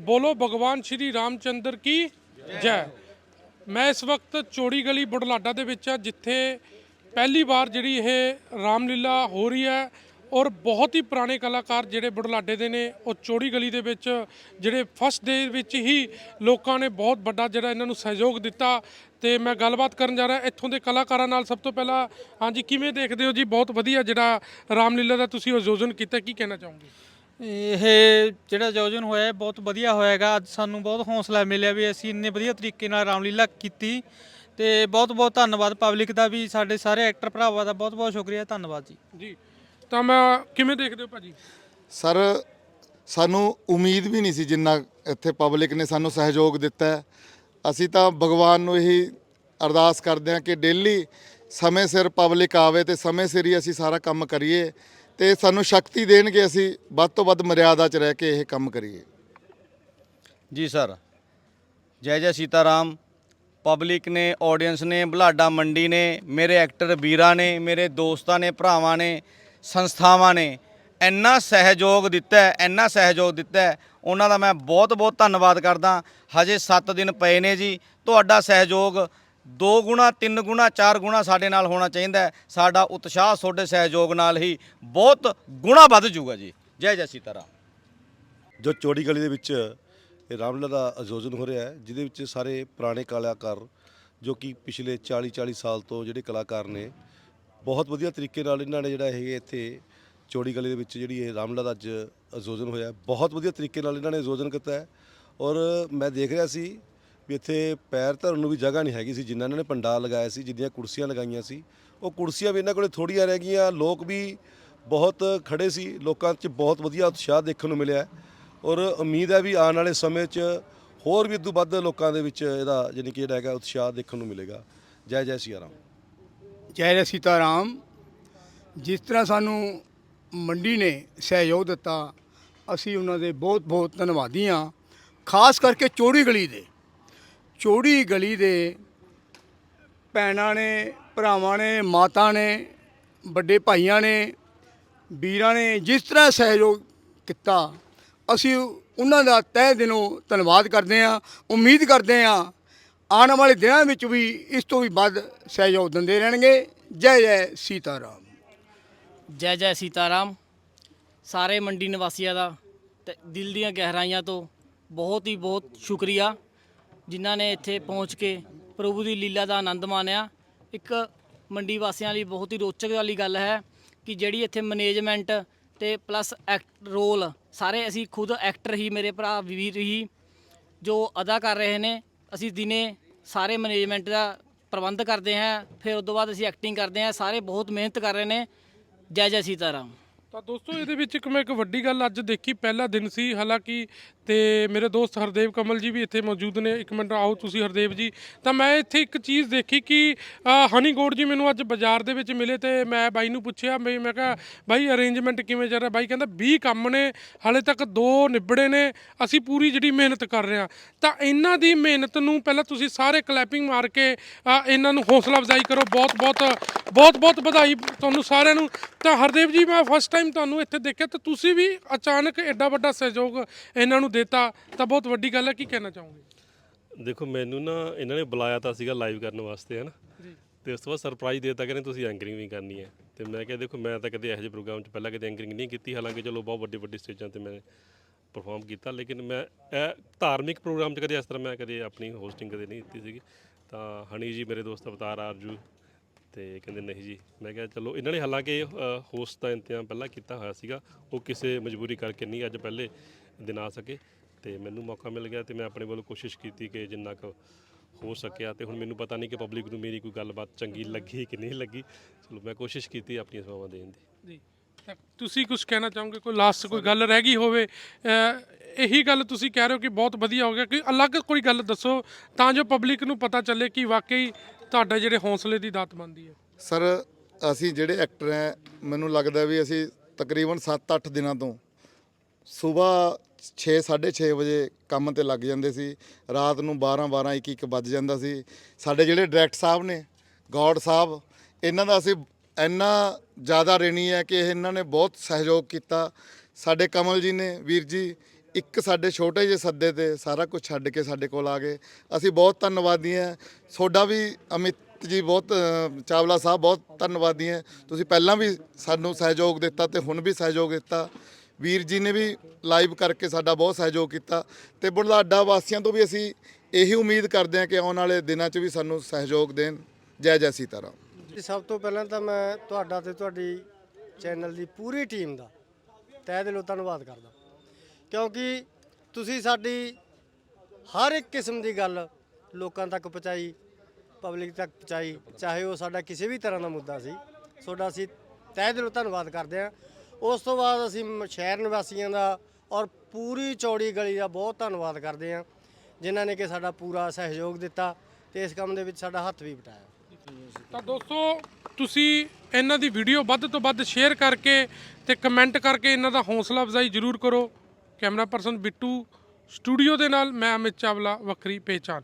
ਬੋਲੋ ਭਗਵਾਨ ਸ਼੍ਰੀ ਰਾਮਚੰਦਰ ਕੀ ਜੈ। ਮੈਂ ਇਸ ਵਕਤ ਚੋੜੀ ਗਲੀ ਬੁਢਲਾਡਾ ਦੇ ਵਿੱਚ ਆ ਜਿੱਥੇ ਪਹਿਲੀ ਵਾਰ ਜਿਹੜੀ ਇਹ ਰਾਮਲੀਲਾ ਹੋ ਰਹੀ ਹੈ ਔਰ ਬਹੁਤ ਹੀ ਪੁਰਾਣੇ ਕਲਾਕਾਰ ਜਿਹੜੇ ਬੁਢਲਾਡੇ ਦੇ ਨੇ, ਉਹ ਚੋੜੀ ਗਲੀ ਦੇ ਵਿੱਚ ਜਿਹੜੇ ਫਸਟ ਡੇ ਵਿੱਚ ਹੀ ਲੋਕਾਂ ਨੇ ਬਹੁਤ ਵੱਡਾ ਜਿਹੜਾ ਇਹਨਾਂ ਨੂੰ ਸਹਿਯੋਗ ਦਿੱਤਾ ਤੇ ਮੈਂ ਗੱਲਬਾਤ ਕਰਨ ਜਾ ਰਿਹਾ ਇੱਥੋਂ ਦੇ ਕਲਾਕਾਰਾਂ ਨਾਲ ਸਭ ਤੋਂ ਪਹਿਲਾਂ। ਹਾਂਜੀ, ਕਿਵੇਂ ਦੇਖਦੇ ਹੋ ਜੀ? ਬਹੁਤ ਵਧੀਆ ਜਿਹੜਾ ਰਾਮਲੀਲਾ ਦਾ ਤੁਸੀਂ ਆਯੋਜਨ ਕੀਤਾ, ਕੀ ਕਹਿਣਾ ਚਾਹੋਗੇ? ਇਹ ਜਿਹੜਾ ਆਯੋਜਨ ਹੋਇਆ ਹੈ, ਬਹੁਤ ਵਧੀਆ ਹੋਇਆਗਾ। ਅੱਜ ਸਾਨੂੰ ਬਹੁਤ ਹੌਸਲਾ ਮਿਲਿਆ ਵੀ ਅਸੀਂ ਇੰਨੇ ਵਧੀਆ ਤਰੀਕੇ ਨਾਲ ਰਾਮਲੀਲਾ ਕੀਤੀ ਤੇ ਬਹੁਤ ਬਹੁਤ ਧੰਨਵਾਦ ਪਬਲਿਕ ਦਾ ਵੀ ਸਾਡੇ ਸਾਰੇ ਐਕਟਰ ਭਰਾਵਾਂ ਦਾ ਬਹੁਤ ਬਹੁਤ ਸ਼ੁਕਰੀਆ ਧੰਨਵਾਦ ਜੀ। ਜੀ ਤਾਂ ਮੈਂ ਕਿਵੇਂ ਦੇਖਦੇ ਹੋ ਭਾਜੀ? ਸਰ ਸਾਨੂੰ ਉਮੀਦ ਵੀ ਨਹੀਂ ਸੀ ਜਿੰਨਾ ਇੱਥੇ ਪਬਲਿਕ ਨੇ ਸਾਨੂੰ ਸਹਿਯੋਗ ਦਿੱਤਾ ਹੈ। ਅਸੀਂ ਤਾਂ ਭਗਵਾਨ ਨੂੰ ਇਹੀ ਅਰਦਾਸ ਕਰਦੇ ਹਾਂ ਕਿ ਡੇਲੀ ਸਮੇਂ ਸਿਰ ਪਬਲਿਕ ਆਵੇ ਤੇ ਸਮੇਂ ਸਿਰ ਹੀ ਅਸੀਂ ਸਾਰਾ ਕੰਮ ਕਰੀਏ। ਤੇ ਸਾਨੂੰ ਸ਼ਕਤੀ ਦੇਣਗੇ ਅਸੀਂ, ਵੱਧ ਤੋਂ ਵੱਧ ਮਰਿਆਦਾ 'ਚ ਰਹਿ ਕੇ ਇਹ ਕੰਮ ਕਰੀਏ। ਜੀ ਸਰ, ਜੈ ਜੈ ਸੀਤਾਰਾਮ। ਪਬਲਿਕ ਨੇ ਆਡੀਅנס ਨੇ, ਬੁਲਾਡਾ ਮੰਡੀ ਨੇ, ਮੇਰੇ ਐਕਟਰ ਵੀਰਾਂ ਨੇ, ਮੇਰੇ ਦੋਸਤਾਂ ਨੇ, ਭਰਾਵਾਂ ਨੇ, ਸੰਸਥਾਵਾਂ ਨੇ, ਇੰਨਾ ਸਹਿਯੋਗ ਦਿੱਤਾ ਹੈ ਇੰਨਾ ਸਹਿਯੋਗ ਦਿੱਤਾ ਹੈ ਉਹਨਾਂ ਦਾ ਮੈਂ ਬਹੁਤ ਬਹੁਤ ਧੰਨਵਾਦ ਕਰਦਾ। ਹਜੇ 7 ਦਿਨ ਪਏ ਨੇ ਜੀ, ਤੁਹਾਡਾ ਸਹਿਯੋਗ ਦੋ ਗੁਣਾ, ਤਿੰਨ ਗੁਣਾ, ਚਾਰ ਗੁਣਾ ਸਾਡੇ ਨਾਲ ਹੋਣਾ ਚਾਹੀਦਾ ਸਾਡਾ ਉਤਸ਼ਾਹ ਤੁਹਾਡੇ ਸਹਿਯੋਗ ਨਾਲ ਹੀ ਬਹੁਤ ਗੁਣਾ ਵੱਧ ਜਾਊਗਾ ਜੀ। ਜੈ ਜੈ ਸੀਤਾਰਾਮ। ਜੋ ਚੋੜੀ ਗਲੀ ਦੇ ਵਿੱਚ ਇਹ ਰਾਮਲੀਲਾ ਦਾ ਆਯੋਜਨ ਹੋ ਰਿਹਾ ਹੈ, ਜਿਹਦੇ ਵਿੱਚ ਸਾਰੇ ਪੁਰਾਣੇ ਕਲਾਕਾਰ ਜੋ ਕਿ ਪਿਛਲੇ 40 40 ਸਾਲ ਤੋਂ ਜਿਹੜੇ ਕਲਾਕਾਰ ਨੇ, ਬਹੁਤ ਵਧੀਆ ਤਰੀਕੇ ਨਾਲ ਇਹਨਾਂ ਨੇ ਜਿਹੜਾ ਇਹ ਇੱਥੇ ਚੋੜੀ ਗਲੀ ਦੇ ਵਿੱਚ ਜਿਹੜੀ ਇਹ ਰਾਮਲੀਲਾ ਦਾ ਅੱਜ ਆਯੋਜਨ ਹੋਇਆ ਬਹੁਤ ਵਧੀਆ ਤਰੀਕੇ ਨਾਲ ਇਹਨਾਂ ਨੇ ਆਯੋਜਨ ਕੀਤਾ ਹੈ। ਔਰ ਮੈਂ ਦੇਖ ਰਿਹਾ ਸੀ ਵੀ ਇੱਥੇ ਪੈਰ ਧਰਨ ਨੂੰ ਵੀ ਜਗ੍ਹਾ ਨਹੀਂ ਹੈਗੀ ਸੀ ਜਿਨ੍ਹਾਂ ਇਹਨਾਂ ਨੇ ਪੰਡਾਲ ਲਗਾਇਆ ਸੀ, ਜਿੰਨੀਆਂ ਕੁਰਸੀਆਂ ਲਗਾਈਆਂ ਸੀ। ਉਹ ਕੁਰਸੀਆਂ ਵੀ ਇਹਨਾਂ ਕੋਲੇ ਥੋੜੀਆਂ ਰਹਿ ਗਈਆਂ, ਲੋਕ ਵੀ ਬਹੁਤ ਖੜੇ ਸੀ, ਲੋਕਾਂ 'ਚ ਬਹੁਤ ਵਧੀਆ ਉਤਸ਼ਾਹ ਦੇਖਣ ਨੂੰ ਮਿਲਿਆ। ਔਰ ਉਮੀਦ ਹੈ ਵੀ ਆਉਣ ਵਾਲੇ ਸਮੇਂ 'ਚ ਹੋਰ ਵੀ ਇਦੋਂ ਵੱਧ ਲੋਕਾਂ ਦੇ ਵਿੱਚ ਇਹਦਾ ਯਾਨੀ ਕਿ ਜਿਹੜਾ ਹੈਗਾ ਉਤਸ਼ਾਹ ਦੇਖਣ ਨੂੰ ਮਿਲੇਗਾ। ਜੈ ਜੈ ਸਿਆ ਰਾਮ ਜੈ ਜੈ ਸੀਤਾਰਾਮ। ਜਿਸ ਤਰ੍ਹਾਂ ਸਾਨੂੰ ਮੰਡੀ ਨੇ ਸਹਿਯੋਗ ਦਿੱਤਾ, ਅਸੀਂ ਉਹਨਾਂ ਦੇ ਬਹੁਤ ਬਹੁਤ ਧੰਨਵਾਦੀ ਹਾਂ। ਖਾਸ ਕਰਕੇ ਚੋੜੀ ਗਲੀ ਦੇ। ਚੋੜੀ ਗਲੀ ਦੇ ਭੈਣਾਂ ਨੇ, ਭਰਾਵਾਂ ਨੇ, ਮਾਤਾ ਨੇ, ਵੱਡੇ ਭਾਈਆਂ ਨੇ, ਵੀਰਾਂ ਨੇ ਜਿਸ ਤਰ੍ਹਾਂ ਸਹਿਯੋਗ ਕੀਤਾ, ਅਸੀਂ ਉਹਨਾਂ ਦਾ ਤਹਿ ਦਿਲੋਂ ਧੰਨਵਾਦ ਕਰਦੇ ਹਾਂ, ਉਮੀਦ ਕਰਦੇ ਹਾਂ ਆਉਣ ਵਾਲੇ ਦਿਨਾਂ ਵਿੱਚ ਵੀ ਇਸ ਤੋਂ ਵੀ ਵੱਧ ਸਹਿਯੋਗ ਦਿੰਦੇ ਰਹਿਣਗੇ। ਜੈ ਜੈ ਸੀਤਾਰਾਮ। ਜੈ ਜੈ ਸੀਤਾਰਾਮ। ਸਾਰੇ ਮੰਡੀ ਨਿਵਾਸੀਆਂ ਦਾ ਤੇ ਦਿਲ ਦੀਆਂ ਗਹਿਰਾਈਆਂ ਤੋਂ ਬਹੁਤ ਹੀ ਬਹੁਤ ਸ਼ੁਕਰੀਆ। ਜਿਨ੍ਹਾਂ ਨੇ ਇੱਥੇ ਪਹੁੰਚ ਕੇ ਪ੍ਰਭੂ ਦੀ ਲੀਲਾ ਦਾ ਆਨੰਦ ਮਾਣਿਆ। ਇੱਕ ਮੰਡੀ ਵਾਸੀਆਂ ਲਈ ਬਹੁਤ ਹੀ ਰੋਚਕ ਵਾਲੀ ਗੱਲ ਹੈ ਕਿ ਜਿਹੜੀ ਇੱਥੇ ਮੈਨੇਜਮੈਂਟ ਤੇ ਪਲੱਸ ਐਕਟ ਰੋਲ ਸਾਰੇ ਅਸੀਂ ਖੁਦ ਐਕਟਰ ਹੀ, ਮੇਰੇ ਭਰਾ ਵੀਰ ਹੀ ਜੋ ਅਦਾ ਕਰ ਰਹੇ ਨੇ, ਅਸੀਂ ਦਿਨੇ ਸਾਰੇ ਮੈਨੇਜਮੈਂਟ ਦਾ ਪ੍ਰਬੰਧ ਕਰਦੇ ਹਾਂ, ਫਿਰ ਉਸ ਤੋਂ ਬਾਅਦ ਅਸੀਂ ਐਕਟਿੰਗ ਕਰਦੇ ਹਾਂ, ਸਾਰੇ ਬਹੁਤ ਮਿਹਨਤ ਕਰ ਰਹੇ ਨੇ। ਜੈ ਜੈ ਸੀਤਾਰਾਮ। ਤਾਂ ਦੋਸਤੋ, ਇਹਦੇ ਵਿੱਚ ਇੱਕ ਮੈਂ ਇੱਕ ਵੱਡੀ ਗੱਲ ਅੱਜ ਦੇਖੀ, ਪਹਿਲਾ ਦਿਨ ਸੀ, ਹਾਲਾਂਕਿ ਤੇ ਮੇਰੇ ਦੋਸਤ ਹਰਦੇਵ ਕਮਲ ਜੀ ਵੀ ਇੱਥੇ ਮੌਜੂਦ ਨੇ। ਇੱਕ ਮਿੰਟ ਆਓ ਤੁਸੀਂ ਹਰਦੇਵ ਜੀ। ਤਾਂ ਮੈਂ ਇੱਥੇ ਇੱਕ ਚੀਜ਼ ਦੇਖੀ ਕਿ ਹਨੀ ਗੋਡ ਜੀ ਮੈਨੂੰ ਅੱਜ ਬਾਜ਼ਾਰ ਦੇ ਵਿੱਚ ਮਿਲੇ ਤੇ ਮੈਂ ਬਾਈ ਨੂੰ ਪੁੱਛਿਆ ਬਈ ਮੈਂ ਕਿਹਾ, ਬਾਈ ਅਰੇਂਜਮੈਂਟ ਕਿਵੇਂ ਚੱਲ ਰਿਹਾ? ਬਾਈ ਕਹਿੰਦਾ 20 ਕੰਮ ਨੇ, ਹਾਲੇ ਤੱਕ ਦੋ ਨਿਬੜੇ ਨੇ, ਅਸੀਂ ਪੂਰੀ ਜਿਹੜੀ ਮਿਹਨਤ ਕਰ ਰਹੇ ਹਾਂ। ਤਾਂ ਇਹਨਾਂ ਦੀ ਮਿਹਨਤ ਨੂੰ ਪਹਿਲਾਂ ਤੁਸੀਂ ਸਾਰੇ ਕਲੈਪਿੰਗ ਮਾਰ ਕੇ ਇਹਨਾਂ ਨੂੰ ਹੌਸਲਾ ਅਫਜ਼ਾਈ ਕਰੋ। ਬਹੁਤ ਬਹੁਤ ਬਹੁਤ ਬਹੁਤ ਵਧਾਈ ਤੁਹਾਨੂੰ ਸਾਰਿਆਂ ਨੂੰ। ਤਾਂ ਹਰਦੇਵ ਜੀ, ਮੈਂ ਫਸਟ ਟਾਈਮ ਤੁਹਾਨੂੰ ਇੱਥੇ ਦੇਖਿਆ, ਤਾਂ ਤੁਸੀਂ ਵੀ ਅਚਾਨਕ ਐਡਾ ਵੱਡਾ ਸਹਿਯੋਗ ਇਹਨਾਂ ਨੂੰ ਦਿੱਤਾ ਤਾਂ ਬਹੁਤ ਵੱਡੀ ਗੱਲ ਹੈ ਕੀ ਕਹਿਣਾ ਚਾਹੋਗੇ? ਦੇਖੋ ਮੈਨੂੰ ਨਾ ਇਹਨਾਂ ਨੇ ਬੁਲਾਇਆ ਤਾਂ ਸੀਗਾ ਲਾਈਵ ਕਰਨ ਵਾਸਤੇ ਹਨ? ਤੇ ਉਸ ਤੋਂ ਬਾਅਦ ਸਰਪ੍ਰਾਈਜ਼ ਦੇਤਾ ਕਹਿੰਦੇ ਤੁਸੀਂ ਐਂਕਰਿੰਗ ਵੀ ਕਰਨੀ ਹੈ। ਤੇ ਮੈਂ ਕਿਹਾ ਦੇਖੋ ਮੈਂ ਤਾਂ ਕਦੇ ਇਹੋ ਜਿਹੇ ਪ੍ਰੋਗਰਾਮ 'ਚ ਪਹਿਲਾਂ ਕਦੇ ਐਂਕਰਿੰਗ ਨਹੀਂ ਕੀਤੀ ਹਾਲਾਂਕਿ ਚਲੋ ਬਹੁਤ ਵੱਡੇ ਵੱਡੇ ਸਟੇਜਾਂ ਤੇ ਮੈਂ ਪਰਫਾਰਮ ਕੀਤਾ ਲੇਕਿਨ ਮੈਂ ਇਹ ਧਾਰਮਿਕ ਪ੍ਰੋਗਰਾਮ 'ਚ ਕਦੇ ਇਸ ਤਰ੍ਹਾਂ ਮੈਂ ਕਦੇ ਆਪਣੀ ਹੋਸਟਿੰਗ ਕਦੇ ਨਹੀਂ ਕੀਤੀ ਸੀਗੀ। ਤਾਂ ਹਣੀ ਜੀ ਮੇਰੇ ਦੋਸਤ ਅਵਤਾਰ ਆਰਜੂ ਤੇ ਕਹਿੰਦੇ ਨਹੀਂ ਜੀ ਮੈਂ ਕਿਹਾ ਚਲੋ ਇਹਨਾਂ ਨੇ ਹਾਲਾਂਕਿ ਹੋਸਟ ਦਾ ਇੰਤਜ਼ਾਮ ਪਹਿਲਾਂ ਕੀਤਾ ਹੋਇਆ ਸੀਗਾ ਉਹ ਕਿਸੇ ਮਜਬੂਰੀ ਕਰਕੇ ਨਹੀਂ ਅੱਜ ਪਹਿਲੇ ਦਿਨ ਸਕੇ ਤੇ ਮੈਨੂੰ ਮੌਕਾ ਮਿਲ ਗਿਆ ਤੇ ਮੈਂ ਆਪਣੇ ਵੱਲੋਂ ਕੋਸ਼ਿਸ਼ ਕੀਤੀ ਕਿ ਜਿੰਨਾ ਕੁ ਹੋ ਸਕਿਆ ਤੇ ਹੁਣ ਮੈਨੂੰ ਪਤਾ ਨਹੀਂ ਕਿ ਪਬਲਿਕ ਨੂੰ ਮੇਰੀ ਕੋਈ ਗੱਲਬਾਤ ਚੰਗੀ ਲੱਗੀ ਕਿ ਨਹੀਂ ਲੱਗੀ। ਚਲੋ ਮੈਂ ਕੋਸ਼ਿਸ਼ ਕੀਤੀ ਆਪਣੀਆਂ ਸੇਵਾਵਾਂ ਦੇਣ ਦੀ। ਜੀ। ਤਾਂ ਤੁਸੀਂ ਕੁਝ ਕਹਿਣਾ ਚਾਹੋਗੇ? ਕੋਈ ਲਾਸਟ ਕੋਈ ਗੱਲ ਰਹਿ ਗਈ ਹੋਵੇ ਇਹੀ ਗੱਲ ਤੁਸੀਂ ਕਹਿ ਰਹੇ ਹੋ ਕਿ ਬਹੁਤ ਵਧੀਆ ਹੋ ਗਿਆ ਕਿ ਅਲੱਗ ਕੋਈ ਗੱਲ ਦੱਸੋ ਤਾਂ ਜੋ ਪਬਲਿਕ ਨੂੰ ਪਤਾ ਚੱਲੇ ਕਿ ਵਾਕਈ ਤੁਹਾਡਾ ਜਿਹੜੇ ਹੌਸਲੇ ਦੀ ਦਾਤ ਬਣਦੀ ਹੈ। ਸਰ ਅਸੀਂ ਜਿਹੜੇ ਐਕਟਰ ਹੈ ਮੈਨੂੰ ਲੱਗਦਾ ਵੀ ਅਸੀਂ ਤਕਰੀਬਨ 7-8 ਦਿਨਾਂ ਤੋਂ ਸਵੇਰ 6-6 ਵਜੇ ਕੰਮ ਤੇ ਲੱਗ ਜਾਂਦੇ ਸੀ। ਰਾਤ ਨੂੰ 12-12 1-1 ਵੱਜ ਜਾਂਦਾ ਸੀ। ਸਾਡੇ ਜਿਹੜੇ ਡਾਇਰੈਕਟ ਸਾਹਿਬ ਨੇ, ਗੌਡ ਸਾਹਿਬ, ਇਹਨਾਂ ਦਾ ਅਸੀਂ ਇੰਨਾ ਜ਼ਿਆਦਾ ਰੇਣੀ ਹੈ ਕਿ ਇਹਨਾਂ ਨੇ ਬਹੁਤ ਸਹਿਯੋਗ ਕੀਤਾ। ਸਾਡੇ ਕਮਲ ਜੀ ਨੇ, ਵੀਰ ਜੀ, ਇੱਕ ਸਾਡੇ ਛੋਟੇ ਜਿਹੇ ਸੱਦੇ ਤੇ ਸਾਰਾ ਕੁਝ ਛੱਡ ਕੇ ਸਾਡੇ ਕੋਲ ਆ ਗਏ। ਅਸੀਂ ਬਹੁਤ ਧੰਨਵਾਦੀ ਹਾਂ। ਤੁਹਾਡਾ ਵੀ ਅਮਿਤ ਜੀ ਬਹੁਤ ਚਾਵਲਾ ਸਾਹਿਬ ਬਹੁਤ ਧੰਨਵਾਦੀ ਹਾਂ। ਤੁਸੀਂ ਪਹਿਲਾਂ ਵੀ ਸਾਨੂੰ ਸਹਿਯੋਗ ਦਿੱਤਾ ਤੇ ਹੁਣ ਵੀ ਸਹਿਯੋਗ ਦਿੱਤਾ। ਵੀਰ ਜੀ ਨੇ ਵੀ ਲਾਈਵ ਕਰਕੇ ਸਾਡਾ ਬਹੁਤ ਸਹਿਯੋਗ ਕੀਤਾ ਤੇ ਬੁਢਲਾਡਾ ਵਾਸੀਆਂ ਤੋਂ ਵੀ ਅਸੀਂ ਇਹੀ ਉਮੀਦ ਕਰਦੇ ਹਾਂ ਕਿ ਆਉਣ ਵਾਲੇ ਦਿਨਾਂ 'ਚ ਵੀ ਸਾਨੂੰ ਸਹਿਯੋਗ ਦੇਣ। ਜੈ ਜੈ ਸੀਤਾਰਾਮ। ਜੀ, ਸਭ ਤੋਂ ਪਹਿਲਾਂ ਤਾਂ ਮੈਂ ਤੁਹਾਡਾ ਤੇ ਤੁਹਾਡੀ ਚੈਨਲ ਦੀ ਪੂਰੀ ਟੀਮ ਦਾ ਤਹਿ ਦਿਲੋਂ ਧੰਨਵਾਦ ਕਰਦਾ। ਕਿਉਂਕਿ ਤੁਸੀਂ ਸਾਡੀ ਹਰ ਇੱਕ ਕਿਸਮ ਦੀ ਗੱਲ ਲੋਕਾਂ ਤੱਕ ਪਹੁੰਚਾਈ, ਪਬਲਿਕ ਤੱਕ ਪਹੁੰਚਾਈ, ਚਾਹੇ ਉਹ ਸਾਡਾ ਕਿਸੇ ਵੀ ਤਰ੍ਹਾਂ ਦਾ ਮੁੱਦਾ ਸੀ, ਤੁਹਾਡਾ ਅਸੀਂ ਤਹਿ ਦਿਲੋਂ ਧੰਨਵਾਦ ਕਰਦੇ ਹਾਂ। ਉਸ ਤੋਂ ਬਾਅਦ ਅਸੀਂ ਮ- ਸ਼ਹਿਰ ਨਿਵਾਸੀਆਂ ਦਾ ਔਰ ਪੂਰੀ ਚੌੜੀ ਗਲੀ ਦਾ ਬਹੁਤ ਧੰਨਵਾਦ ਕਰਦੇ ਹਾਂ, ਜਿਨ੍ਹਾਂ ਨੇ ਕਿ ਸਾਡਾ ਪੂਰਾ ਸਹਿਯੋਗ ਦਿੱਤਾ ਤੇ ਇਸ ਕੰਮ ਦੇ ਵਿੱਚ ਸਾਡਾ ਹੱਥ ਵੀ ਵਟਾਇਆ। ਤਾਂ ਦੋਸਤੋ, ਤੁਸੀਂ ਇਹਨਾਂ ਦੀ ਵੀਡੀਓ ਵੱਧ ਤੋਂ ਵੱਧ ਸ਼ੇਅਰ ਕਰਕੇ ਤੇ ਕਮੈਂਟ ਕਰਕੇ ਇਹਨਾਂ ਦਾ ਹੌਸਲਾ ਅਫਜ਼ਾਈ ਜ਼ਰੂਰ ਕਰੋ। ਕੈਮਰਾ ਪਰਸਨ ਬਿੱਟੂ, ਸਟੂਡੀਓ ਦੇ ਨਾਲ ਮੈਂ ਅਮਿਤ ਚਾਵਲਾ, ਵੱਖਰੀ ਪਹਿਚਾਨ